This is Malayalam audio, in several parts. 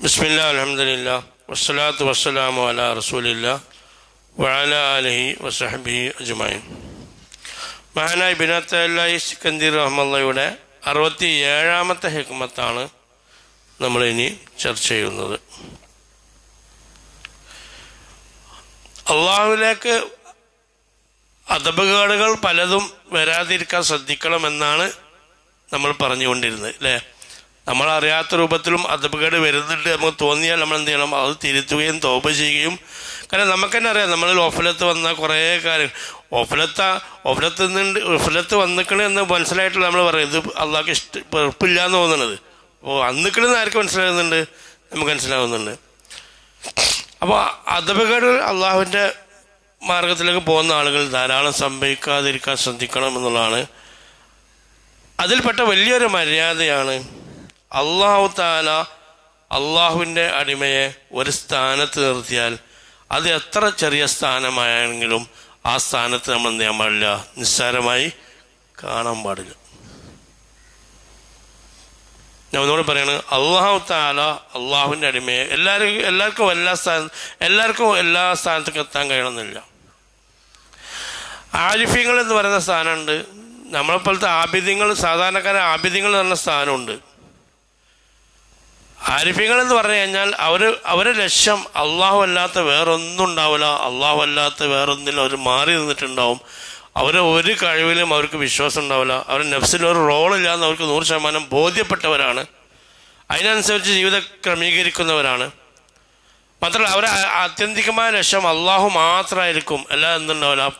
ബിസ്മില്ലാ അലഹമില്ല വസ്സലാത്തു വസ്സലാമു അല റസൂലില്ല വഅല അലഹി വസഹബി അജ്മൈൻ മഹാനായ ബിനത്തല്ലായി സിക്കന്ദീർ റഹ്മല്ലയുടെ അറുപത്തി ഏഴാമത്തെ ഹിക്മത്താണ് നമ്മളിനി ചർച്ച ചെയ്യുന്നത്. അള്ളാഹുവിലേക്ക് അതപകേടുകൾ പലതും വരാതിരിക്കാൻ ശ്രദ്ധിക്കണമെന്നാണ് നമ്മൾ പറഞ്ഞുകൊണ്ടിരുന്നത് അല്ലേ? നമ്മൾ അറിയാത്ത രൂപത്തിലും അതപകേട് വരുന്നുണ്ട് നമുക്ക് തോന്നിയാൽ നമ്മൾ എന്ത് ചെയ്യണം അത് തിരുത്തുകയും തോപ ചെയ്യുകയും. കാരണം നമുക്ക് തന്നെ അറിയാം നമ്മളിൽ ഓഫലത്ത് വന്ന കുറേ കാര്യങ്ങൾ. ഒഫലത്ത ഓഫലത്ത് നിന്നുണ്ട് ഓഫലത്ത് വന്നിക്കണ എന്ന് മനസ്സിലായിട്ടുള്ള നമ്മൾ പറയും ഇത് അള്ളാഹ്ക്ക് ഇഷ്ട വെറുപ്പില്ല എന്ന് തോന്നുന്നത് അപ്പോൾ അന്നിക്കണെന്ന് ആർക്ക് മനസ്സിലാകുന്നുണ്ട്? നമുക്ക് മനസ്സിലാകുന്നുണ്ട്. അപ്പോൾ അതപകേട് അള്ളാഹുവിന്റെ മാർഗത്തിലേക്ക് പോകുന്ന ആളുകൾ ധാരാളം സംഭവിക്കാതിരിക്കാൻ ശ്രദ്ധിക്കണം എന്നുള്ളതാണ്. അതിൽപ്പെട്ട വലിയൊരു മര്യാദയാണ് അള്ളാഹു താല അള്ളാഹുവിന്റെ അടിമയെ ഒരു സ്ഥാനത്ത് നിർത്തിയാൽ അത് എത്ര ചെറിയ സ്ഥാനമായെങ്കിലും ആ സ്ഥാനത്ത് നമ്മൾ എന്ത് ചെയ്യാൻ പാടില്ല? നിസ്സാരമായി കാണാൻ പാടില്ല. ഞാൻ ഒന്നുകൂടെ പറയാണ് അള്ളാഹു താല അള്ളാഹുവിന്റെ അടിമയെ എല്ലാവരും എല്ലാവർക്കും എല്ലാ സ്ഥാന എല്ലാവർക്കും എല്ലാ സ്ഥാനത്തേക്ക് എത്താൻ കഴിയണമെന്നില്ല. ആരിഫ്യങ്ങൾ എന്ന് പറയുന്ന സ്ഥാനമുണ്ട്. നമ്മളെപ്പോലത്തെ ആബിദ്യങ്ങൾ സാധാരണക്കാരെ ആബിദ്യങ്ങൾ എന്ന് പറഞ്ഞ സ്ഥാനമുണ്ട്. ആരിഫ്യങ്ങൾ എന്ന് പറഞ്ഞു കഴിഞ്ഞാൽ അവർ അവരെ ലക്ഷ്യം അള്ളാഹു അല്ലാത്ത വേറൊന്നും ഉണ്ടാവില്ല അള്ളാഹു അല്ലാത്ത വേറൊന്നിലും അവർ മാറി നിന്നിട്ടുണ്ടാവും. അവരെ ഒരു കഴിവിലും അവർക്ക് വിശ്വാസം ഉണ്ടാവില്ല. അവരുടെ നെഫ്സിൽ ഒരു റോളില്ല എന്ന് അവർക്ക് നൂറ് ശതമാനം ബോധ്യപ്പെട്ടവരാണ്. അതിനനുസരിച്ച് ജീവിതം ക്രമീകരിക്കുന്നവരാണ്. മാത്രമല്ല അവരെ ആത്യന്തികമായ ലക്ഷ്യം അള്ളാഹു മാത്രമായിരിക്കും അല്ലാതെ എന്തുണ്ടാവില്ല?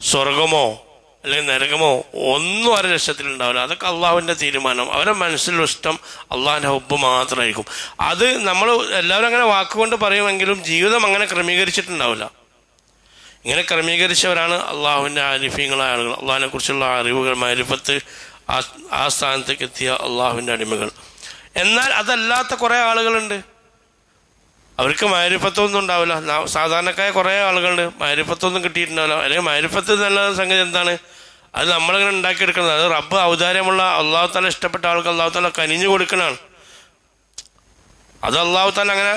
സ്വർഗമോ അല്ലെങ്കിൽ നരകമോ ഒന്നും അവരുടെ ലക്ഷ്യത്തിലുണ്ടാവില്ല അതൊക്കെ അള്ളാഹുവിന്റെ തീരുമാനം. അവരുടെ മനസ്സിലുള്ള ഇഷ്ടം അള്ളാഹിന്റെ ഒപ്പ് മാത്രമായിരിക്കും. അത് നമ്മൾ എല്ലാവരും അങ്ങനെ വാക്കുകൊണ്ട് പറയുമെങ്കിലും ജീവിതം അങ്ങനെ ക്രമീകരിച്ചിട്ടുണ്ടാവില്ല. ഇങ്ങനെ ക്രമീകരിച്ചവരാണ് അള്ളാഹുവിന്റെ ആരിഫ്യങ്ങളായ ആളുകൾ. അള്ളാഹിനെ കുറിച്ചുള്ള അറിവുകൾ മാരിഫത്ത് ആ സ്ഥാനത്തേക്ക് എത്തിയ അള്ളാഹുവിന്റെ അടിമകൾ. എന്നാൽ അതല്ലാത്ത കുറേ ആളുകളുണ്ട്. അവർക്ക് മാരിഫത്തൊന്നും ഉണ്ടാവില്ല. സാധാരണക്കായ കുറേ ആളുകളുണ്ട്. മാരിഫത്തൊന്നും കിട്ടിയിട്ടുണ്ടാവില്ല. അല്ലെങ്കിൽ മാരിഫത്ത് നല്ല സംഗതി എന്താണ്? അത് നമ്മളിങ്ങനെ ഉണ്ടാക്കിയെടുക്കുന്നത്. അത് റബ്ബ് ഔദാര്യമുള്ള അള്ളാഹു താല ഇഷ്ടപ്പെട്ട ആൾക്ക് അള്ളാഹു താല കനിഞ്ഞു കൊടുക്കണതാണ് അത് അള്ളാഹു താല അങ്ങനെ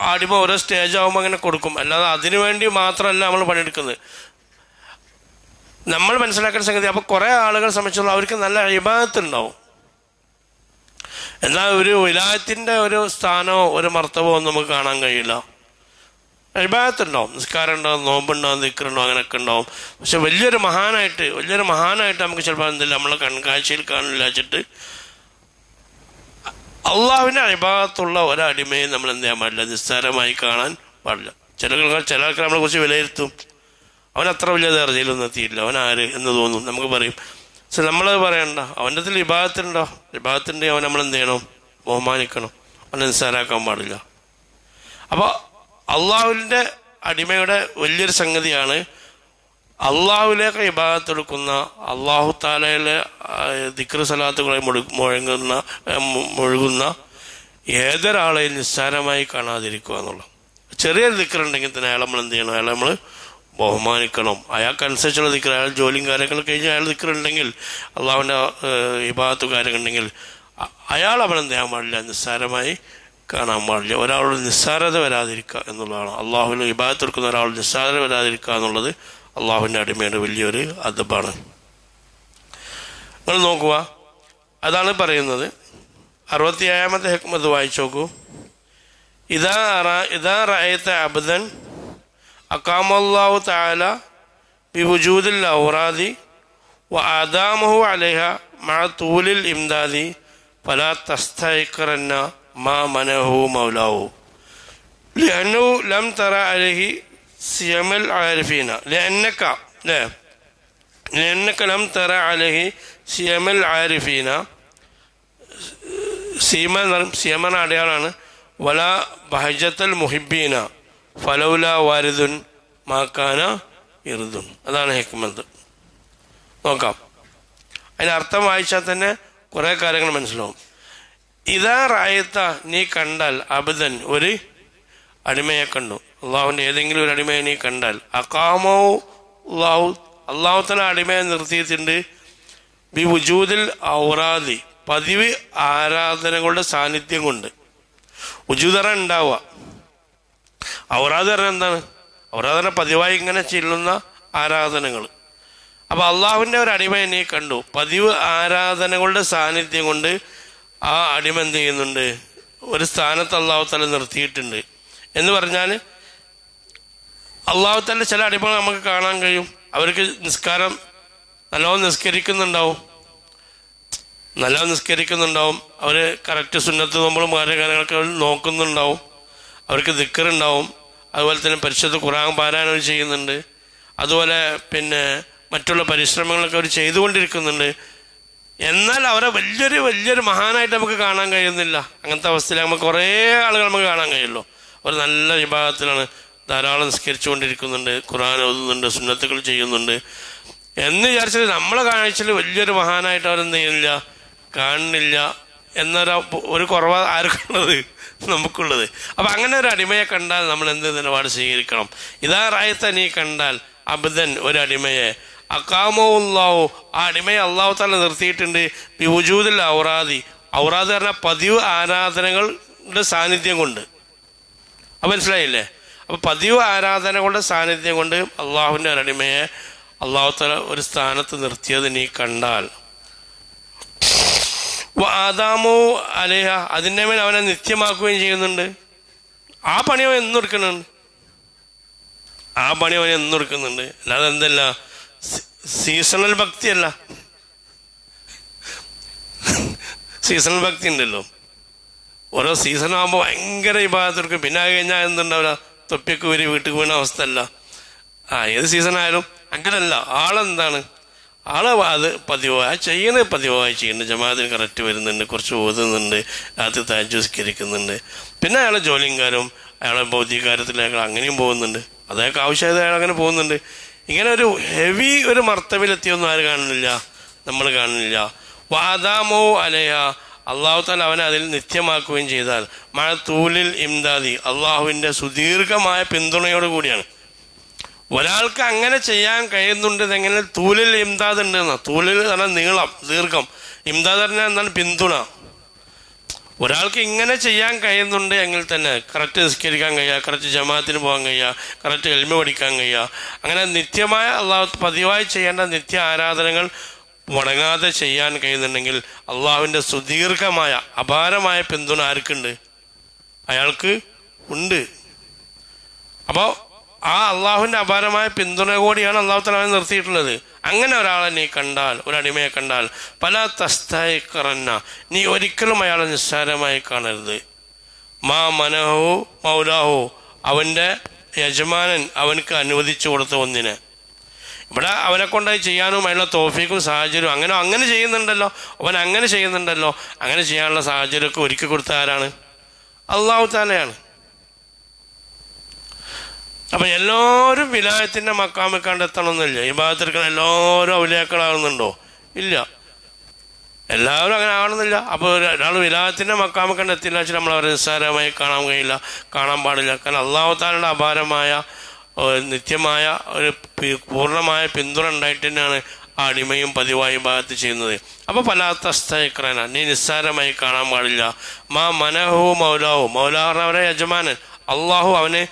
ആടുമ്പോൾ ഓരോ സ്റ്റേജ് ആകുമ്പോൾ അങ്ങനെ കൊടുക്കും. അല്ലാതെ അതിനു വേണ്ടി മാത്രമല്ല നമ്മൾ പണിയെടുക്കുന്നത്. നമ്മൾ മനസ്സിലാക്കേണ്ട സംഗതി അപ്പോൾ കുറേ ആളുകൾ സംബന്ധിച്ചുള്ള അവർക്ക് നല്ല അഭിമാനത്തുണ്ടാവും എന്നാൽ ഒരു വിലായത്തിന്റെ ഒരു സ്ഥാനമോ ഒരു മർത്തവോ ഒന്നും നമുക്ക് കാണാൻ കഴിയില്ല. അഭിപ്രായത്തുണ്ടാവും നിസ്കാരം ഉണ്ടാവും നോമ്പുണ്ടാവും ദിക്കറുണ്ടാവും അങ്ങനെയൊക്കെ ഉണ്ടാവും പക്ഷെ വലിയൊരു മഹാനായിട്ട് വലിയൊരു മഹാനായിട്ട് നമുക്ക് ചിലപ്പോൾ എന്തില്ല? നമ്മളെ കൺകാഴ്ചയിൽ കാണില്ല വെച്ചിട്ട് അള്ളാഹുവിന്റെ അഭിഭാഗത്തുള്ള ഒരടിമയും നമ്മൾ എന്ത് ചെയ്യാൻ പാടില്ല? നിസ്സാരമായി കാണാൻ പാടില്ല. ചില ചില ആൾക്കാർ നമ്മളെ കുറിച്ച് വിലയിരുത്തും. അവൻ അത്ര വലിയ ദർജയിലൊന്നും എത്തിയില്ല അവൻ ആര് എന്ന് തോന്നും. നമുക്ക് പറയും പക്ഷെ നമ്മളത് പറയണ്ട. അവന്റെ അതിൽ വിഭാഗത്തിനുണ്ടോ വിഭാഗത്തിന്റെ അവൻ നമ്മൾ എന്ത് ചെയ്യണം? ബഹുമാനിക്കണം. അവനെ നിസ്സാരാക്കാൻ പാടില്ല. അപ്പോൾ അള്ളാഹുവിന്റെ അടിമയുടെ വലിയൊരു സംഗതിയാണ് അള്ളാഹുലേക്ക് വിഭാഗത്തെടുക്കുന്ന അള്ളാഹു താലയിലെ ദിക്ര സലാത്തുകളെ മുഴു- മുഴങ്ങുന്ന മുഴുകുന്ന ഏതൊരാളെയും നിസ്സാരമായി കാണാതിരിക്കുക എന്നുള്ളത്. ചെറിയൊരു ദിക്കറുണ്ടെങ്കിൽ തന്നെ അയാൾ നമ്മൾ എന്ത് ചെയ്യണം? അയാളെ നമ്മൾ ബഹുമാനിക്കണം. അയാൾക്കനുസരിച്ചുള്ള ദിക്കർ അയാൾ ജോലിയും കാര്യങ്ങളൊക്കെ കഴിഞ്ഞ് അയാൾ ദിക്കറുണ്ടെങ്കിൽ അള്ളാഹുവിന്റെ വിഭാഗത്ത് കാര്യങ്ങളുണ്ടെങ്കിൽ അയാൾ അവനെന്ത് ചെയ്യാൻ പാടില്ല. നിസ്സാരമായി കാണാൻ പാടില്ല. ഒരാളുടെ നിസ്സാരത വരാതിരിക്കുക എന്നുള്ളതാണ്. അള്ളാഹുവിന് വിഭാഗത്ത് എടുക്കുന്ന ഒരാൾ നിസ്സാരത വരാതിരിക്കുക എന്നുള്ളത് അള്ളാഹുവിന്റെ അടിമയുടെ വലിയൊരു അദബാണ്. നിങ്ങൾ നോക്കുക. അതാണ് പറയുന്നത്. അറുപത്തിയേഴാമത്തെ ഹെക്മത്ത് വായിച്ചു നോക്കൂ. ഇതാ ഇതാ റഅയ്ത അബ്ദൻ أقام الله تعالى بوجود الأوراد وآدامه عليها مع طول الإمداد. فلا تستيقرن ما منه مولاه. لأنه لم ترى عليه سيم العارفين. لأنك لا لأنك لم ترى عليه سيم العارفين. سيما سيما علينا ولا بهجة المحبين. ഫലൗല വാരിദുൻ മാക്കാന ഇറുദുൻ അതാണ് ഹെക്മത്ത്. നോക്കാം. അതിന് അർത്ഥം വായിച്ചാൽ തന്നെ കുറേ കാര്യങ്ങൾ മനസ്സിലാവും. ഇതാ റായത്ത നീ കണ്ടാൽ അബുദൻ ഒരു അടിമയെ കണ്ടു. അള്ളാഹുവിന്റെ ഏതെങ്കിലും ഒരു അടിമയെ നീ കണ്ടാൽ. അക്കാമോ അള്ളാഹു തന്നെ അടിമയെ നിർത്തിയിട്ടുണ്ട്. ബി വുജൂദിൽ ഔറാദി. പതിവ് ആരാധനകളുടെ സാന്നിധ്യം കൊണ്ട്. ഉജൂതറ ഉണ്ടാവുക. പറഞ്ഞാൽ എന്താണ്? പറഞ്ഞാൽ പതിവായി ഇങ്ങനെ ചെല്ലുന്ന ആരാധനകൾ. അപ്പോൾ അള്ളാഹുവിന്റെ ഒരു അടിമ എന്നെ കണ്ടു. പതിവ് ആരാധനകളുടെ സാന്നിധ്യം കൊണ്ട് ആ അടിമ എന്ത് ചെയ്യുന്നുണ്ട്? ഒരു സ്ഥാനത്ത് അള്ളാഹു തല നിർത്തിയിട്ടുണ്ട്. എന്ന് പറഞ്ഞാൽ അള്ളാഹു തല ചില അടിമകൾ നമുക്ക് കാണാൻ കഴിയും. അവർക്ക് നിസ്കാരം നല്ലോണം നിസ്കരിക്കുന്നുണ്ടാവും. നല്ലോണം നിസ്കരിക്കുന്നുണ്ടാവും. അവർ കറക്റ്റ് സുന്നത്ത് നോമ്പും കാര്യങ്ങളൊക്കെ അവർ നോക്കുന്നുണ്ടാവും. അവർക്ക് ദിക്കറുണ്ടാവും. അതുപോലെ തന്നെ പരിശുദ്ധ ഖുറാൻ പാരായണം ചെയ്യുന്നുണ്ട്. അതുപോലെ പിന്നെ മറ്റുള്ള പരിശ്രമങ്ങളൊക്കെ അവർ ചെയ്തുകൊണ്ടിരിക്കുന്നുണ്ട്. എന്നാൽ അവരെ വലിയൊരു വലിയൊരു മഹാനായിട്ട് നമുക്ക് കാണാൻ കഴിയുന്നില്ല. അങ്ങനത്തെ അവസ്ഥയിൽ നമുക്ക് കുറേ ആളുകൾ നമുക്ക് കാണാൻ കഴിയുള്ളൂ. അവർ നല്ല വിഭാഗത്തിലാണ് ധാരാളം നിസ്കരിച്ചുകൊണ്ടിരിക്കുന്നുണ്ട്. ഖുറാൻ ഓതുന്നുണ്ട് സുന്നത്തുകൾ ചെയ്യുന്നുണ്ട്. എന്ന് വിചാരിച്ചാൽ നമ്മളെ കാഴ്ചയിൽ വലിയൊരു മഹാനായിട്ട് അവരെന്ത് ചെയ്യുന്നില്ല? കാണുന്നില്ല. എന്നൊരു ഒരു കുറവ് ആർക്കുള്ളത് നമുക്കുള്ളത്. അപ്പം അങ്ങനെ ഒരു അടിമയെ കണ്ടാൽ നമ്മൾ എന്ത് നിലപാട് സ്വീകരിക്കണം? ഇതാ റായത്തെ കണ്ടാൽ അബ്ദൻ ഒരു അടിമയെ. അക്കാമോ ഉള്ളാവോ ആ അടിമയെ അള്ളാഹു തന്നെ നിർത്തിയിട്ടുണ്ട് വിജൂദിൽ ഔറാദി. ഔറാദ് പറഞ്ഞാൽ പതിവ് ആരാധനകളുടെ സാന്നിധ്യം കൊണ്ട്. അപ്പം മനസ്സിലായില്ലേ? അപ്പം പതിവ് ആരാധനകളുടെ സാന്നിധ്യം കൊണ്ട് അള്ളാഹുവിന്റെ ഒരു അടിമയെ അള്ളാഹു തല ഒരു സ്ഥാനത്ത് നിർത്തിയത് നീ കണ്ടാൽ. ആദാമോ അലേഹ അതിന്റെ മേൽ അവനെ നിത്യമാക്കുകയും ചെയ്യുന്നുണ്ട്. ആ പണി അവൻ എന്നും എടുക്കുന്നുണ്ട്. ആ പണി അവൻ എന്നും എടുക്കുന്നുണ്ട്. അല്ലാതെ എന്തല്ല? സീസണൽ ഭക്തിയല്ല. സീസണൽ ഭക്തി ഉണ്ടല്ലോ. ഓരോ സീസൺ ആകുമ്പോൾ ഭയങ്കര വിഭാഗത്തിൽക്കും പിന്നെ അത് കഴിഞ്ഞാൽ എന്തുണ്ടാവില്ല തൊപ്പിയൊക്കെ വരി വീട്ടിൽ വീണ അവസ്ഥ അല്ല ആ ഏത് സീസൺ ആയാലും അങ്ങനല്ല. ആളെന്താണ്? ആളെ അത് പതിവായി ചെയ്യുന്നത് പതിവായി ചെയ്യുന്നുണ്ട് ജമാഅത്തിന് കറക്റ്റ് വരുന്നുണ്ട്. കുറച്ച് ഓതുന്നുണ്ട്. രാത്രി താജ്വസ്കരിക്കുന്നുണ്ട് പിന്നെ അയാളെ ജോലിക്കാരും അയാളെ ഭൗതികാര്യത്തിലേക്ക് അങ്ങനെയും പോകുന്നുണ്ട്. അതൊക്കെ ആവശ്യമായത് അയാൾ അങ്ങനെ പോകുന്നുണ്ട്. ഇങ്ങനെ ഒരു ഹെവി ഒരു മർത്തവിലെത്തിയൊന്നും ആര് കാണുന്നില്ല? നമ്മൾ കാണുന്നില്ല. വാദാമോ അലയ. അള്ളാഹു താല അവനെ അതിൽ നിത്യമാക്കുകയും ചെയ്താൽ മഴ തൂലിൽ ഇംദാദി. അള്ളാഹുവിന്റെ സുദീർഘമായ പിന്തുണയോട് കൂടിയാണ്. ഒരാൾക്ക് അങ്ങനെ ചെയ്യാൻ കഴിയുന്നുണ്ട് ഇതെങ്ങനെ? തൂലിൽ ഇംദാദ് ഉണ്ട് എന്നാ തൂലിൽ പറഞ്ഞാൽ നീളം ദീർഘം. ഇംദാദ് പറഞ്ഞാൽ എന്താണ്? പിന്തുണ. ഒരാൾക്ക് ഇങ്ങനെ ചെയ്യാൻ കഴിയുന്നുണ്ട് എങ്കിൽ തന്നെ കറക്റ്റ് നിസ്കരിക്കാൻ കഴിയുക കറക്റ്റ് ജമാഅത്തിന് പോകാൻ കഴിയുക കറക്റ്റ് എൽമ പഠിക്കാൻ കഴിയുക അങ്ങനെ നിത്യമായ അള്ളാഹു പതിവായി ചെയ്യേണ്ട നിത്യ ആരാധനകൾ മുടങ്ങാതെ ചെയ്യാൻ കഴിയുന്നുണ്ടെങ്കിൽ അള്ളാഹുവിന്റെ സുദീർഘമായ അപാരമായ പിന്തുണ ആർക്കുണ്ട്? അയാൾക്ക് ഉണ്ട്. അപ്പോൾ ആ അള്ളാഹുവിന്റെ അപാരമായ പിന്തുണ കൂടിയാണ് അള്ളാഹു നിർത്തിയിട്ടുള്ളത്. അങ്ങനെ ഒരാളെ നീ കണ്ടാൽ ഒരടിമയെ കണ്ടാൽ പല തസ്തായി കറന്ന നീ ഒരിക്കലും അയാളെ നിസ്സാരമായി കാണരുത്. മാ മനഹോ മൗലാഹോ അവന്റെ യജമാനൻ അവനക്ക് അനുവദിച്ചു കൊടുത്ത ഒന്നിനെ. ഇവിടെ അവനെ കൊണ്ടായി ചെയ്യാനും അതിനുള്ള തോഫിക്കും സാഹചര്യവും അങ്ങനെ അങ്ങനെ ചെയ്യുന്നുണ്ടല്ലോ. അവൻ അങ്ങനെ ചെയ്യുന്നുണ്ടല്ലോ. അങ്ങനെ ചെയ്യാനുള്ള സാഹചര്യമൊക്കെ ഒരുക്കി കൊടുത്ത ആരാണ്? അള്ളാഹു താലയാണ് അപ്പം എല്ലാവരും വിലായത്തിന്റെ മക്കാമിൽ കണ്ടെത്തണമെന്നില്ല ഈ ഭാഗത്തിരിക്കുന്ന എല്ലാവരും അവലിയാക്കളാകുന്നുണ്ടോ? ഇല്ല. എല്ലാവരും അങ്ങനെ ആകണമെന്നില്ല. അപ്പോൾ ഒരാൾ വിലായത്തിന്റെ മക്കാമിൽ കണ്ടെത്തില്ല വെച്ചാൽ നമ്മൾ അവരെ നിസ്സാരമായി കാണാൻ കഴിയില്ല കാണാൻ പാടില്ല. കാരണം അള്ളാഹുത്താലുള്ള അപാരമായ നിത്യമായ ഒരു പൂർണമായ പിന്തുണ ഉണ്ടായിട്ട് തന്നെയാണ് അടിമയും പതിവായി ഭാഗത്ത് ചെയ്യുന്നത്. അപ്പോൾ പലാത്തസ്തയക്രന നീ നിസ്സാരമായി കാണാൻ പാടില്ല. മാ മനഹു മൗലാഹു അവരെ യജമാനൻ. അള്ളാഹു അവന്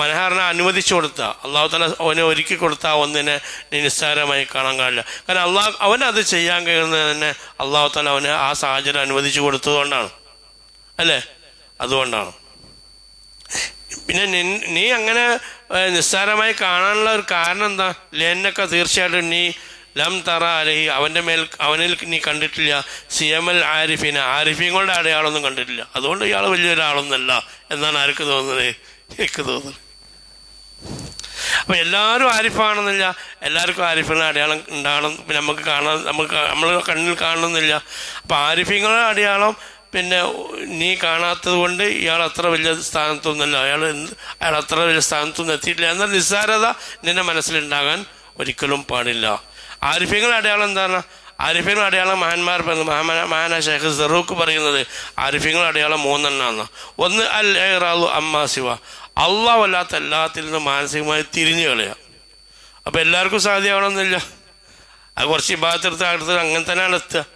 മനഹാറിനെ അനുവദിച്ചു കൊടുത്ത അള്ളാഹു തന്നെ അവനെ ഒരുക്കി കൊടുത്ത ഒന്നിനെ നിസ്സാരമായി കാണാൻ കഴിയില്ല കാരണം അള്ളാഹ് അവനത് ചെയ്യാൻ കഴിയുന്നത് തന്നെ അള്ളാഹു തന്നെ അവന് ആ സാഹചര്യം അനുവദിച്ചു കൊടുത്തതുകൊണ്ടാണ്. അല്ലേ? അതുകൊണ്ടാണ്. പിന്നെ നീ അങ്ങനെ നിസ്സാരമായി കാണാനുള്ള ഒരു കാരണം എന്താ? ലെന്നൊക്കെ തീർച്ചയായിട്ടും നീ ലം തറ അലഹി അവന്റെ മേൽ അവനിൽ നീ കണ്ടിട്ടില്ല. സിയമൽ ആരിഫിനെ ആരിഫീങ്ങളുടെ അടയാളൊന്നും കണ്ടിട്ടില്ല. അതുകൊണ്ട് ഇയാൾ വലിയൊരാളൊന്നല്ല എന്നാണ് ആർക്ക് തോന്നുന്നത്? എനിക്ക് തോന്നുന്നത് അപ്പൊ എല്ലാവരും ആരിഫാണെന്നില്ല. എല്ലാവർക്കും ആരിഫിന്റെ അടയാളം ഉണ്ടാകണം. പിന്നെ നമുക്ക് കാണാൻ നമുക്ക് നമ്മൾ കണ്ണിൽ കാണണമെന്നില്ല. അപ്പോൾ ആരിഫിങ്ങളുടെ അടയാളം പിന്നെ നീ കാണാത്തത് കൊണ്ട് ഇയാൾ അത്ര വലിയ സ്ഥാനത്തൊന്നുമല്ല. അയാൾ അയാൾ അത്ര വലിയ സ്ഥാനത്തൊന്നും എത്തിയിട്ടില്ല എന്ന നിസ്സാരത നിന്റെ മനസ്സിലുണ്ടാകാൻ ഒരിക്കലും പാടില്ല. ആരിഫ്യങ്ങളുടെ അടയാളം എന്താണ്? ആരിഫ്യങ്ങളുടെ അടയാളം മഹാന്മാർ പറയുന്നത് മഹാന ഷേഖ് സെറൂക്ക് പറയുന്നത് ആരിഫ്യങ്ങളുടെ അടയാളം മൂന്നെണ്ണാന്ന്. ഒന്ന് അൽ ഏറാവു അമ്മ ശിവ അള്ളാഹ് അല്ലാത്ത എല്ലാത്തിൽ നിന്ന് മാനസികമായി തിരിഞ്ഞു കളയാം. അപ്പം എല്ലാവർക്കും സാധ്യമാവണമെന്നില്ല. അത് കുറച്ച് ഭാഗത്തെടുത്ത് അടുത്ത് അങ്ങനെ തന്നെയാണ് എത്തുക.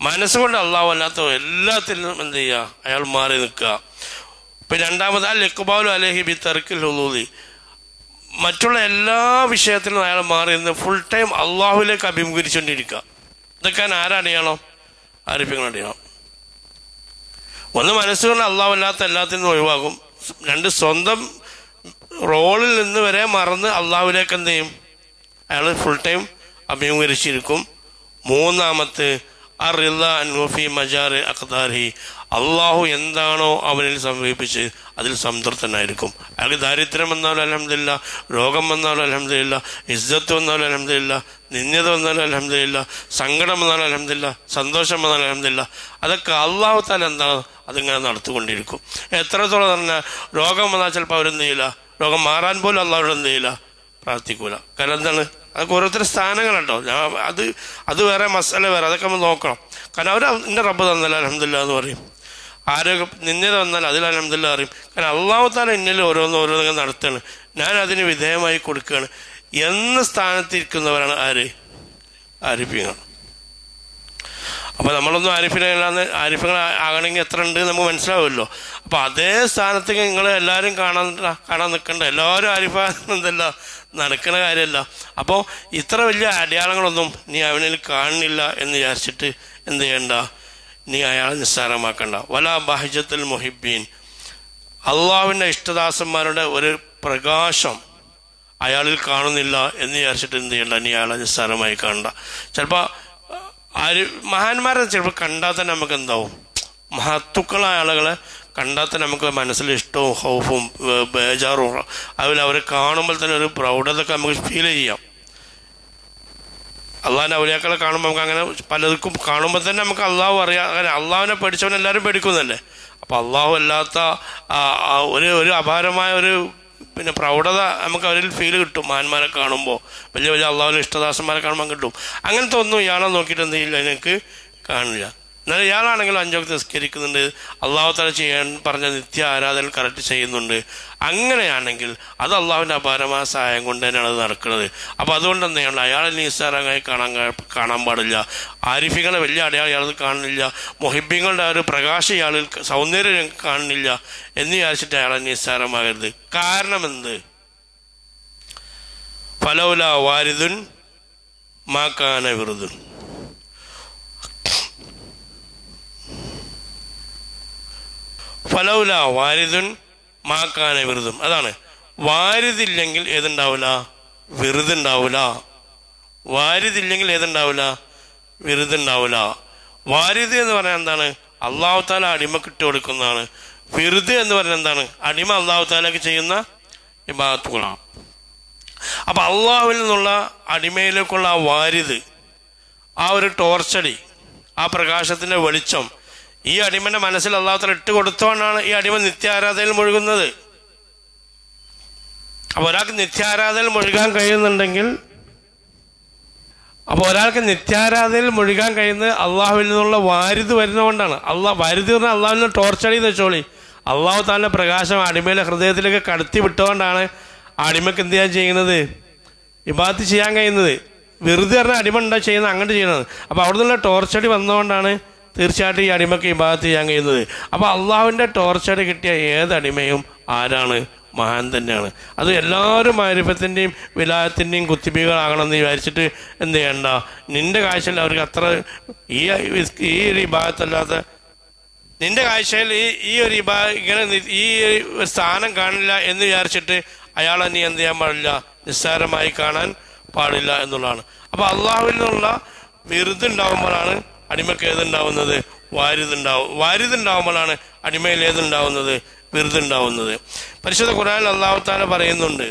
മനസ്സുകൊണ്ട് അള്ളാഹു എല്ലാത്തിൽ നിന്നും എന്ത് ചെയ്യുക? അയാൾ മാറി നിൽക്കുക. ഇപ്പം രണ്ടാമത് ആ ലക്കുബാലു അലഹി ബി തർക്കിൽ ഹുലൂലി. മറ്റുള്ള എല്ലാ വിഷയത്തിലും അയാൾ മാറി നിന്ന് ഫുൾ ടൈം അള്ളാഹുവിലേക്ക് അഭിമുഖീകരിച്ചുകൊണ്ടിരിക്കുക. ഇതൊക്കെ ആരാണിയാണോ ആരിഫിങ്ങൾ അടിയണം ഒന്ന് മനസ്സുകൊണ്ട് അള്ളാഹു അല്ലാത്ത നിന്നും ഒഴിവാകും. രണ്ട് സ്വന്തം റോളിൽ നിന്ന് വരെ മറന്ന് അള്ളാഹുലേക്ക് എന്ത് ചെയ്യും? അയാൾ ഫുൾ ടൈം അഭിമുഖീകരിച്ചിരിക്കും. മൂന്നാമത്തെ അറില്ല അൻഫി മജാർ അഖ്താരി അള്ളാഹു എന്താണോ അവനിൽ സമീപിച്ച് അതിൽ സംതൃപ്തനായിരിക്കും. അയാൾക്ക് ദാരിദ്ര്യം വന്നാലും അലഹമില്ല രോഗം വന്നാലും അലഹമില്ല ഇസ്സത്ത് വന്നാലും അലഹമില്ല നിന്യത വന്നാലും അലഹമില്ല സങ്കടം വന്നാലും അലഹമില്ല സന്തോഷം വന്നാലും അലഹമില്ല അതൊക്കെ അള്ളാഹു താൻ എന്താണ് അതിങ്ങനെ നടത്തിക്കൊണ്ടിരിക്കും. എത്രത്തോളം തന്നെ രോഗം വന്നാൽ ചിലപ്പോൾ അവരെന്ത് ചെയ്യില്ല? രോഗം മാറാൻ പോലും അള്ളാഹുടെ എന്ത് ചെയ്യില്ല? പ്രാർത്ഥിക്കൂല. കാരണം എന്താണ്? അതൊക്കെ ഓരോരുത്തരുടെ സ്ഥാനങ്ങളുണ്ടോ? ഞാൻ അത് അത് വേറെ മസാല വേറെ അതൊക്കെ നമ്മൾ നോക്കണം. കാരണം അവർ എന്റെ റബ്ബ് തന്നല്ല അലഹമില്ല എന്ന് പറയും. ആരോഗ്യം നിന്നത വന്നാൽ അതിൽ അലഹമില്ല അറിയും കാരണം അള്ളാഹുത്താല എന്നിൽ ഓരോന്ന് ഓരോന്നൊക്കെ നടത്തുകയാണ് ഞാൻ അതിന് വിധേയമായി കൊടുക്കുകയാണ്. എന്ന സ്ഥാനത്തിരിക്കുന്നവരാണ് ആര്? ആരിഫിങ്ങൾ. അപ്പോൾ നമ്മളൊന്നും ആരിഫിനല്ലാന്ന് ആരിഫികൾ ആകണമെങ്കിൽ എത്ര ഉണ്ട് നമുക്ക് മനസ്സിലാവുമല്ലോ. അപ്പോൾ അതേ സ്ഥാനത്തേക്ക് നിങ്ങൾ എല്ലാവരും കാണാൻ കാണാൻ നിൽക്കണ്ട. എല്ലാവരും ആരിഫ നടക്കുന്ന കാര്യമല്ല. അപ്പോൾ ഇത്ര വലിയ അടയാളങ്ങളൊന്നും നീ അവനിൽ കാണുന്നില്ല എന്ന് വിചാരിച്ചിട്ട് എന്ത് ചെയ്യണ്ട? നീ അയാളെ നിസ്സാരമാക്കണ്ട. വലാ ബഹജത്തുൽ മുഹിബീൻ അള്ളാവിന്റെ ഇഷ്ടദാസന്മാരുടെ ഒരു പ്രകാശം അയാളിൽ കാണുന്നില്ല എന്ന് വിചാരിച്ചിട്ട് എന്ത് ചെയ്യണ്ട? നീ അയാളെ നിസ്സാരമായി കാണണ്ട. ചിലപ്പോൾ ആര് മഹാന്മാരെ ചിലപ്പോൾ കണ്ടാൽ തന്നെ നമുക്ക് എന്താവും മഹത്തുക്കളായ ആളുകളെ കണ്ടാൽ തന്നെ നമുക്ക് മനസ്സിൽ ഇഷ്ടവും ഹൗഫും ബേജാറും അതുപോലെ അവരെ കാണുമ്പോൾ തന്നെ ഒരു പ്രൗഢതൊക്കെ നമുക്ക് ഫീൽ ചെയ്യാം. അള്ളാഹിന്റെ ഔലിയാക്കളെ കാണുമ്പോൾ നമുക്ക് അങ്ങനെ പലർക്കും കാണുമ്പോൾ തന്നെ നമുക്ക് അള്ളാഹു അറിയാം. അങ്ങനെ അള്ളാഹുവിനെ പഠിച്ചവൻ എല്ലാവരും തന്നെ അപ്പോൾ അള്ളാഹു അല്ലാത്ത ഒരു ഒരു അപാരമായ ഒരു പിന്നെ പ്രൗഢത നമുക്ക് അവരിൽ ഫീൽ കിട്ടും. മഹാന്മാരെ കാണുമ്പോൾ വലിയ വലിയ അള്ളാഹുവിന്റെ ഇഷ്ടദാസന്മാരെ കാണുമ്പോൾ കിട്ടും. അങ്ങനത്തെ ഒന്നും ഇയാളെ നോക്കിയിട്ട് എനിക്ക് കാണില്ല എന്നാൽ ഇയാളാണെങ്കിൽ അഞ്ചൊക്കെ നിസ്കരിക്കുന്നുണ്ട്. അള്ളാഹു തല ചെയ്യാൻ പറഞ്ഞ നിത്യ ആരാധന കറക്റ്റ് ചെയ്യുന്നുണ്ട്. അങ്ങനെയാണെങ്കിൽ അത് അള്ളാഹുവിന്റെ അപാരമായ സഹായം കൊണ്ട് തന്നെയാണ് അത് നടക്കുന്നത്. അപ്പോൾ അതുകൊണ്ട് എന്താണ് അയാളെ നിസ്സാരമായി കാണാൻ കാണാൻ പാടില്ല. ആരിഫികളെ വലിയ അടയാളം ഇയാൾ കാണുന്നില്ല. മൊഹിബിങ്ങളുടെ ആ ഒരു പ്രകാശം ഇയാളിൽ സൗന്ദര്യം കാണുന്നില്ല എന്ന് വിചാരിച്ചിട്ട് അയാളെ നിസ്സാരമാകരുത്. കാരണം എന്ത്? ഫലൗല വാരിദുൻ മാക്കാന വിറുദുൻ. ഫലൗല വാരിദുൻ മാക്കാന വിറുതും അതാണ്. വാരിദില്ലെങ്കിൽ ഏതുണ്ടാവില്ല വെറുതുണ്ടാവില്ല വാരിദില്ലെങ്കിൽ ഏതുണ്ടാവില്ല വെറുതുണ്ടാവില്ല വാരിദ് എന്ന് പറഞ്ഞാൽ എന്താണ്? അള്ളാഹു താല അടിമക്ക് ഇട്ട് കൊടുക്കുന്നതാണ്. വെറുത് എന്ന് പറഞ്ഞാൽ എന്താണ്? അടിമ അള്ളാഹു താലക്ക് ചെയ്യുന്ന വിഭാഗത്തുകളാണ് അപ്പൊ അള്ളാഹുവിൽ നിന്നുള്ള അടിമയിലേക്കുള്ള ആ വാരിത് ആ ഒരു ടോർച്ചടി ആ പ്രകാശത്തിന്റെ വെളിച്ചം ഈ അടിമന്റെ മനസ്സിൽ അള്ളാഹുത്തല ഇട്ട് കൊടുത്തോണ്ടാണ് ഈ അടിമ നിത്യാരാധനയിൽ മുഴുകുന്നത്. അപ്പൊ ഒരാൾക്ക് നിത്യാരാധനയിൽ മുഴുകാൻ കഴിയുന്നുണ്ടെങ്കിൽ അപ്പൊ ഒരാൾക്ക് നിത്യാരാധനയിൽ മുഴുകാൻ കഴിയുന്നത് അള്ളാഹുവിൽ നിന്നുള്ള വാരിത് വരുന്നതുകൊണ്ടാണ്. അള്ളാഹ് വാരിത് പറഞ്ഞാൽ അള്ളാഹുവിൽ നിന്ന് ടോർച്ചടി എന്ന് വെച്ചോളി. അള്ളാഹു താന്റെ പ്രകാശം അടിമയിലെ ഹൃദയത്തിലേക്ക് കടത്തി വിട്ടുകൊണ്ടാണ് അടിമക്ക് എന്ത് ചെയ്യാൻ ചെയ്യുന്നത്? ഇബാത്ത് ചെയ്യാൻ കഴിയുന്നത്. വെറുതെ പറഞ്ഞാൽ അടിമ ഉണ്ടാ ചെയ്യുന്നത്? അങ്ങോട്ട് ചെയ്യുന്നത്. അപ്പോൾ അവിടെ നിന്നുള്ള ടോർച്ചടി വന്നുകൊണ്ടാണ് തീർച്ചയായിട്ടും ഈ അടിമക്ക് ഇബാത്ത് ചെയ്യാൻ കഴിയുന്നത്. അപ്പോൾ അള്ളാഹുവിന്റെ ടോർച്ചർ കിട്ടിയ ഏത് അടിമയും ആരാണ്? മഹാൻ തന്നെയാണ്. അത് എല്ലാവരും മാരിഫത്തിന്റെയും വിലായത്തിന്റെയും കുത്തിബികളാകണമെന്ന് വിചാരിച്ചിട്ട് എന്ത് ചെയ്യണ്ട? നിന്റെ കാഴ്ചയിൽ അവർക്ക് അത്ര ഈ ഈ ഒരു വിഭാഗത്തല്ലാത്ത നിന്റെ കാഴ്ചയിൽ ഈ ഈ ഒരു വിഭാഗം ഇങ്ങനെ ഈ ഒരു സ്ഥാനം കാണില്ല എന്ന് വിചാരിച്ചിട്ട് അയാളെ നീ എന്ത് ചെയ്യാൻ പാടില്ല? നിസ്സാരമായി കാണാൻ പാടില്ല എന്നുള്ളതാണ്. അപ്പോൾ അള്ളാഹുവിൽ നിന്നുള്ള വിരുദ്ധുണ്ടാവുമ്പോഴാണ് അടിമക്ക് ഏതുണ്ടാവുന്നത്? വാരിതുണ്ടാവും വാരിതുണ്ടാവുമ്പോഴാണ് അടിമയിൽ ഏതുണ്ടാവുന്നത്? വെറുതുണ്ടാവുന്നത്. പരിശുദ്ധ ഖുറാൻ അള്ളാഹുത്താല പറയുന്നുണ്ട്.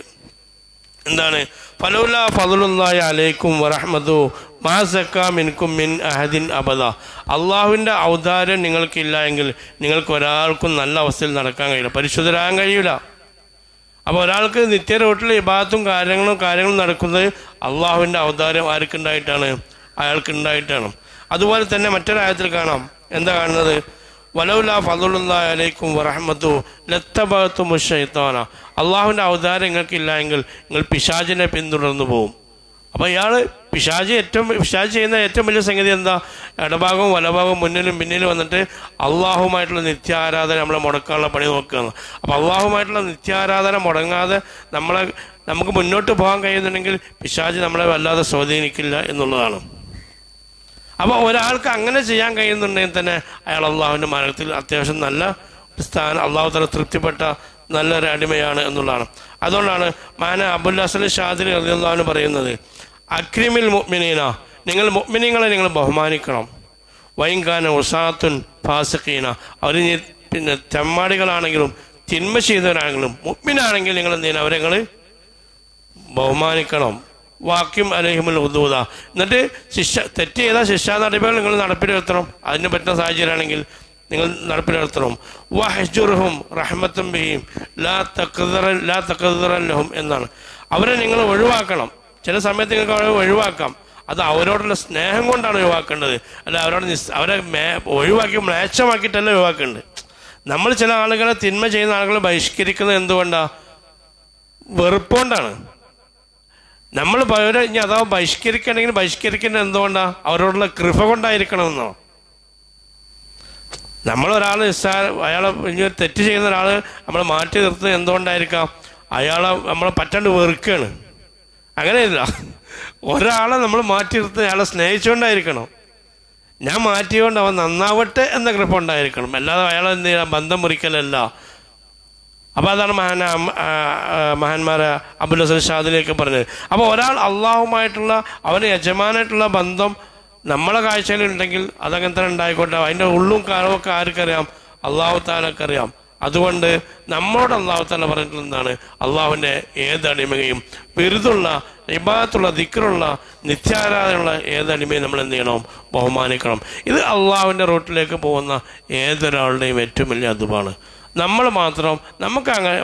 എന്താണ്? ഫലൂല ഫതുലുല്ലാഹി അലൈക്കും വറഹ്മതു മാസക്കാം സക്ക മിൻകും മിൻ അഹദിൻ അബദ. അള്ളാഹുവിന്റെ ഔദാര്യം നിങ്ങൾക്കില്ല എങ്കിൽ നിങ്ങൾക്ക് ഒരാൾക്കും നല്ല അവസ്ഥയിൽ നടക്കാൻ കഴിയില്ല. പരിശുദ്ധരാകാൻ കഴിയില്ല അപ്പോൾ ഒരാൾക്ക് നിത്യ റോട്ടിൽ ഇബാത്തും കാര്യങ്ങളും കാര്യങ്ങളും നടക്കുന്നത് അള്ളാഹുവിന്റെ ഔദാര്യം ആർക്കുണ്ടായിട്ടാണ്? അയാൾക്ക് ഉണ്ടായിട്ടാണ് അതുപോലെ തന്നെ മറ്റൊരായത്തിൽ കാണാം. എന്താ കാണുന്നത്? വലൗല ഫതുലുല്ലാഹി അലൈക്കും വറഹ്മത്തു ലത്തബത്തു അള്ളാഹുവിന്റെ ഔദാര്യം നിങ്ങൾക്കില്ല എങ്കിൽ നിങ്ങൾ പിശാജിനെ പിന്തുടർന്നു പോകും അപ്പോൾ ഇയാൾ പിശാജ് ഏറ്റവും പിശാജ് ചെയ്യുന്ന ഏറ്റവും വലിയ സംഗതി എന്താ? ഇടഭാഗവും വലഭാഗവും മുന്നിലും പിന്നിലും വന്നിട്ട് അള്ളാഹുമായിട്ടുള്ള നിത്യാരാധന നമ്മളെ മുടക്കാനുള്ള പണി നോക്കുകയാണ്. അപ്പോൾ അള്ളാഹുമായിട്ടുള്ള നിത്യാരാധന മുടങ്ങാതെ നമ്മളെ നമുക്ക് മുന്നോട്ട് പോകാൻ കഴിയുന്നുണ്ടെങ്കിൽ പിശാജ് നമ്മളെ വല്ലാതെ സ്വാധീനിക്കില്ല എന്നുള്ളതാണ്. അപ്പോൾ ഒരാൾക്ക് അങ്ങനെ ചെയ്യാൻ കഴിയുന്നുണ്ടെങ്കിൽ തന്നെ അയാൾ അള്ളാഹുവിന്റെ മാർഗത്തിൽ അത്യാവശ്യം നല്ല സ്ഥാനം അള്ളാഹു തല തൃപ്തിപ്പെട്ട നല്ലൊരു അടിമയാണ് എന്നുള്ളതാണ്. അതുകൊണ്ടാണ് മാന അബുൽ ഹസൻ ഷാദിർ അള്ളാഹുവിന് പറയുന്നത് അക്രിമിൽ മുഗ്മിനീന നിങ്ങൾ മുഅ്മിനീങ്ങളെ നിങ്ങൾ ബഹുമാനിക്കണം. വൈങ്കാന ഉസാത്തുൻ ഫാസിഖീന. അവർ പിന്നെ തെമ്മാടികളാണെങ്കിലും തിന്മ ചെയ്തവരാണെങ്കിലും മുഗ്മിനാണെങ്കിൽ നിങ്ങൾ എന്തിനാ അവരെ ബഹുമാനിക്കണം. വാക്യം അലഹിമുൽ ഉദൂത എന്നിട്ട് ശിക്ഷ തെറ്റ് ചെയ്ത ശിക്ഷാ നടപടികൾ നിങ്ങൾ നടപ്പിൽ വരുത്തണം. അതിന് പറ്റുന്ന സാഹചര്യമാണെങ്കിൽ നിങ്ങൾ നടപ്പിൽ വഹജുറഹും റഹ്മത്തും ബിഹിം. ലാ തക്കറൻ ലാ തക്കറല്ലഹും ലഹും എന്നാണ്. അവരെ നിങ്ങൾ ഒഴിവാക്കണം. ചില സമയത്ത് നിങ്ങൾക്ക് അവരെ ഒഴിവാക്കാം. അത് അവരോടുള്ള സ്നേഹം കൊണ്ടാണ് ഒഴിവാക്കേണ്ടത്. അല്ല അവരോട് നിസ് അവരെ മേ ഒഴിവാക്കി മ്ലേച്ഛമാക്കിയിട്ടല്ല ഒഴിവാക്കേണ്ടത്. നമ്മൾ ചില ആളുകളെ തിന്മ ചെയ്യുന്ന ആളുകളെ ബഹിഷ്കരിക്കുന്നത് എന്തുകൊണ്ടാണ് വെറുപ്പുകൊണ്ടാണ് നമ്മൾ ഇനി അഥവാ ബഹിഷ്കരിക്കണമെങ്കിൽ ബഹിഷ്കരിക്കുന്നത് എന്തുകൊണ്ടാ? അവരോടുള്ള കൃപ കൊണ്ടായിരിക്കണമെന്നോ? നമ്മൾ ഒരാൾ നിസ്സാര അയാളെ ഇനി തെറ്റ് ചെയ്യുന്ന ഒരാൾ നമ്മൾ മാറ്റി നിർത്തുന്നത് എന്തുകൊണ്ടായിരിക്കാം? അയാളെ നമ്മളെ പറ്റാണ്ട് വെറുക്കുകയാണ് അങ്ങനെയല്ല. ഒരാളെ നമ്മൾ മാറ്റി നിർത്തുന്നത് അയാളെ സ്നേഹിച്ചുകൊണ്ടായിരിക്കണം. ഞാൻ മാറ്റിയോണ്ട് അവൻ നന്നാവട്ടെ എന്ന കൃപ ഉണ്ടായിരിക്കണം. അല്ലാതെ അയാളെ എന്ത് ചെയ്യാം? ബന്ധം മുറിക്കലല്ല. അപ്പോൾ അതാണ് മഹാന മഹാന്മാരെ അബുൽ ഹസൻ ഷാദിലേക്ക് പറഞ്ഞത്. അപ്പോൾ ഒരാൾ അള്ളാഹുമായിട്ടുള്ള അവന് യജമാനായിട്ടുള്ള ബന്ധം നമ്മളെ കാഴ്ചയിലുണ്ടെങ്കിൽ അതങ്ങനെ തന്നെ ഉണ്ടായിക്കോട്ടെ അതിന്റെ ഉള്ളും കാലമൊക്കെ ആർക്കറിയാം? അള്ളാഹു അറിയാം. അതുകൊണ്ട് നമ്മളോട് അള്ളാഹു താല പറഞ്ഞിട്ടുള്ള എന്താണ്? അള്ളാഹുവിന്റെ ഏതടിമയും വെറുതുള്ള ഇബാത്തുള്ള ദിക്കറുള്ള നിത്യാരാധനയുള്ള ഏതടിമയും നമ്മൾ എന്ത് ചെയ്യണം? ബഹുമാനിക്കണം. ഇത് അള്ളാഹുവിന്റെ റൂട്ടിലേക്ക് പോകുന്ന ഏതൊരാളുടെയും ഏറ്റവും വലിയ അതുവാണ് നമ്മൾ മാത്രം നമുക്ക് അങ്ങനെ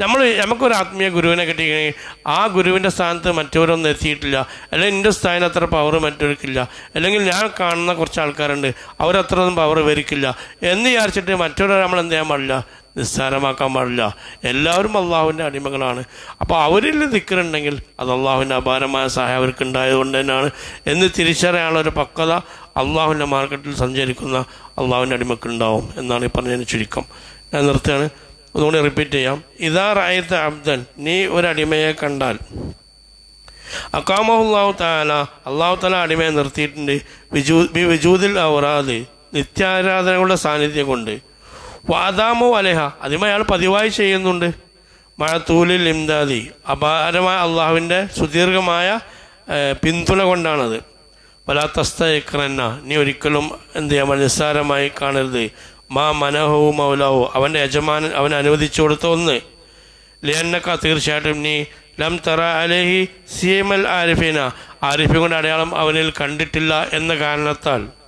നമ്മൾ നമുക്കൊരു ആത്മീയ ഗുരുവിനെ കിട്ടിക്കഴിഞ്ഞാൽ ആ ഗുരുവിന്റെ സ്ഥാനത്ത് മറ്റവരൊന്നും എത്തിയിട്ടില്ല. അല്ലെങ്കിൽ എന്റെ സ്ഥാനം അത്ര പവർ മറ്റവർക്കില്ല അല്ലെങ്കിൽ ഞാൻ കാണുന്ന കുറച്ച് ആൾക്കാരുണ്ട്. അവരത്രയൊന്നും പവർ വരിക്കില്ല എന്ന് വിചാരിച്ചിട്ട് മറ്റൊരാൾ നമ്മൾ എന്ത് ചെയ്യാൻ പാടില്ല? നിസ്സാരമാക്കാൻ പാടില്ല. എല്ലാവരും അള്ളാഹുവിന്റെ അടിമകളാണ്. അപ്പോൾ അവരിൽ നിൽക്കുന്നുണ്ടെങ്കിൽ അത് അള്ളാഹുവിന്റെ അപാരമായ സഹായം അവർക്ക് ഉണ്ടായതുകൊണ്ട് തന്നെയാണ്. എന്ന് തിരിച്ചറിയാനുള്ള ഒരു പക്വത അള്ളാഹുവിന്റെ മാർക്കറ്റിൽ സഞ്ചരിക്കുന്ന അള്ളാഹുവിന്റെ അടിമക്കുണ്ടാവും എന്നാണ് ഈ പറഞ്ഞതിന് ചുരുക്കം. ഞാൻ നിർത്തുകയാണ്. അതുകൊണ്ട് റിപ്പീറ്റ് ചെയ്യാം. ഇതാ റായത്ത് അബ്ദൻ നീ ഒരു അടിമയെ കണ്ടാൽ. അക്കാമഹുല്ലാഹു താല അള്ളാഹു താല അടിമയെ നിർത്തിയിട്ടുണ്ട്. വിജൂ വിജൂദിൽ ഔറാദ് നിത്യാരാധനകളുടെ സാന്നിധ്യം കൊണ്ട്. വാദാമോ അലേഹ. അതിമ അയാൾ പതിവായി ചെയ്യുന്നുണ്ട്. മഴത്തൂലിൽ ഇംദാദി അപാരമായ അള്ളാഹുവിന്റെ സുദീർഘമായ പിന്തുണ കൊണ്ടാണത്. വലാത്തസ്തയക്രന്ന നീ ഒരിക്കലും എന്ത് ചെയ്യാൻ നിസ്സാരമായി കാണരുത്. മാ മനഹവും മൗലാവോ അവന്റെ യജമാനൻ അവൻ അനുവദിച്ചു കൊടുത്ത ഒന്ന്. ലിയന്നക്ക തീർച്ചയായിട്ടും നീ ലം തറ അലഹി സിയമൽ ആരിഫീന. ആരിഫി കൊണ്ട് അടയാളം അവനിൽ കണ്ടിട്ടില്ല എന്ന കാരണത്താൽ.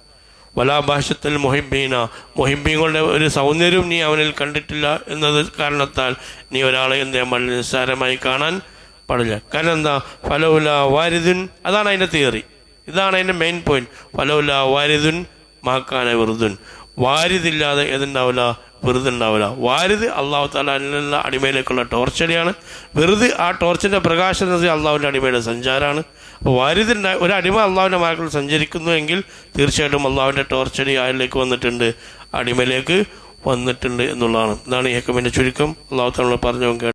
വലാ ഭാഷത്തിൽ മൊഹിബീന മൊഹിബീങ്ങളുടെ ഒരു സൗന്ദര്യം നീ അവനിൽ കണ്ടിട്ടില്ല എന്നത് കാരണത്താൽ നീ ഒരാളെ എന്ത് നമ്മൾ നിസ്സാരമായി കാണാൻ പാടില്ല. കാരണം എന്താ? ഫലവുല വാരിദുൻ. അതാണ് അതിന്റെ തിയറി. ഇതാണ് അതിന്റെ മെയിൻ പോയിന്റ് ഫലവുല വാരിദുൻ മാക്കാന വെറുതുൻ വാരിദില്ലാതെ ഏതുണ്ടാവില്ല? വെറുതെ ഉണ്ടാവില്ല വാരിത് അള്ളാഹു താല അടിമയിലേക്കുള്ള ടോർച്ചടിയാണ് വെറുതെ ആ ടോർച്ചിന്റെ പ്രകാശം എന്നത് അള്ളാഹുവിന്റെ അടിമയുടെ സഞ്ചാരമാണ്. അപ്പോൾ വാരിദിന്റെ ഒരു അടിമ അള്ളാഹുവിന്റെ മാർഗത്തിൽ സഞ്ചരിക്കുന്നുവെങ്കിൽ തീർച്ചയായിട്ടും അള്ളാഹുവിന്റെ ടോർച്ചടി അയാളിലേക്ക് വന്നിട്ടുണ്ട്. അടിമയിലേക്ക് വന്നിട്ടുണ്ട് എന്നുള്ളതാണ്. ഇതാണ് ഈ ചുരുക്കം. അള്ളാഹു തങ്ങൾ പറഞ്ഞു